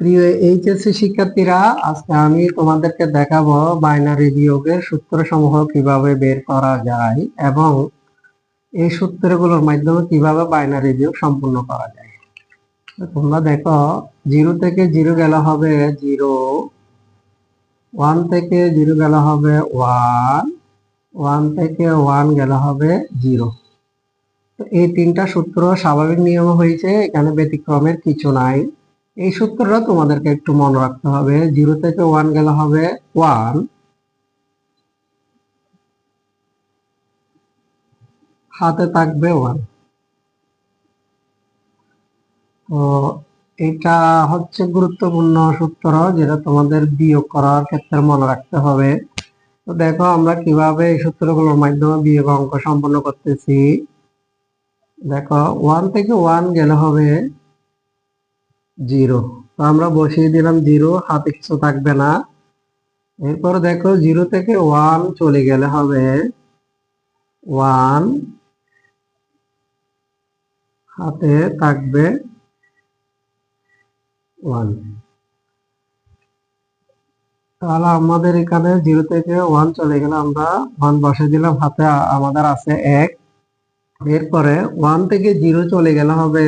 প্রিয় এইচএসসি শিক্ষার্থীরা, আজকে আমি তোমাদেরকে দেখাবো বাইনারি বিয়োগের সূত্রসমূহ কীভাবে বের করা যায় এবং এই সূত্রগুলোর মাধ্যমে কীভাবে বাইনারি বিয়োগ সম্পূর্ণ করা যায়। তোমরা দেখো, জিরো থেকে জিরো গেলে হবে জিরো, ওয়ান থেকে জিরো গেলে হবে ওয়ান ওয়ান থেকে ওয়ান গেলে হবে জিরো। তো এই তিনটা সূত্র স্বাভাবিক নিয়ম হয়েছে, এখানে ব্যতিক্রমের কিছু নাই। এই সূত্রটা তোমাদেরকে একটু মনে রাখতে হবে। জিরো থেকে ওয়ান গেলে হবে ওয়ান। হাতে থাকবে ওয়ান। তো এটা হচ্ছে গুরুত্বপূর্ণ সূত্র যেটা তোমাদের বিয়োগ করার ক্ষেত্রে মনে রাখতে হবে। তো দেখো, আমরা কীভাবে এই সূত্রগুলোর মাধ্যমে বিয়োগ অঙ্ক সম্পন্ন করতেছি। দেখো, ওয়ান থেকে ওয়ান গেলে হবে জিরো। তো আমরা বসিয়ে দিলাম জিরো, হাতে কিছু থাকবে না। এরপর দেখো জিরো থেকে ওয়ান চলে গেলে হবে ওয়ান। হাতে থাকবে ওয়ান। তাহলে আমাদের এখানে জিরো থেকে ওয়ান চলে গেলে আমরা ওয়ান বসে দিলাম, হাতে আমাদের আছে এক। এরপরে ওয়ান থেকে জিরো চলে গেলে হবে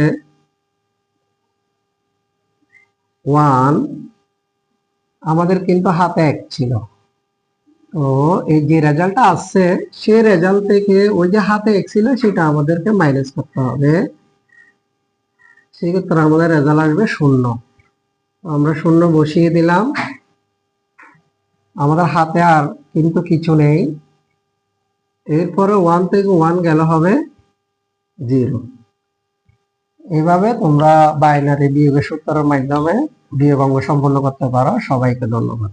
ওয়ান, আমাদের কিন্তু হাতে এক ছিল। তো এই যে রেজাল্টটা আসছে, সে রেজাল্ট থেকে ওই যে হাতে এক ছিল, সেটা আমাদেরকে মাইনাস করতে হবে। সেক্ষেত্রে আমাদের রেজাল্ট আসবে শূন্য। আমরা শূন্য বসিয়ে দিলাম। আমাদের হাতে আর কিন্তু কিছু নেই। এরপরে ওয়ান থেকে ওয়ান গেল হবে জিরো এইভাবে তোমরা বাইনারি বিয়োগের সূত্রের মাধ্যমে বিয়োগ অঙ্গ সম্পন্ন করতে পারো। সবাইকে ধন্যবাদ।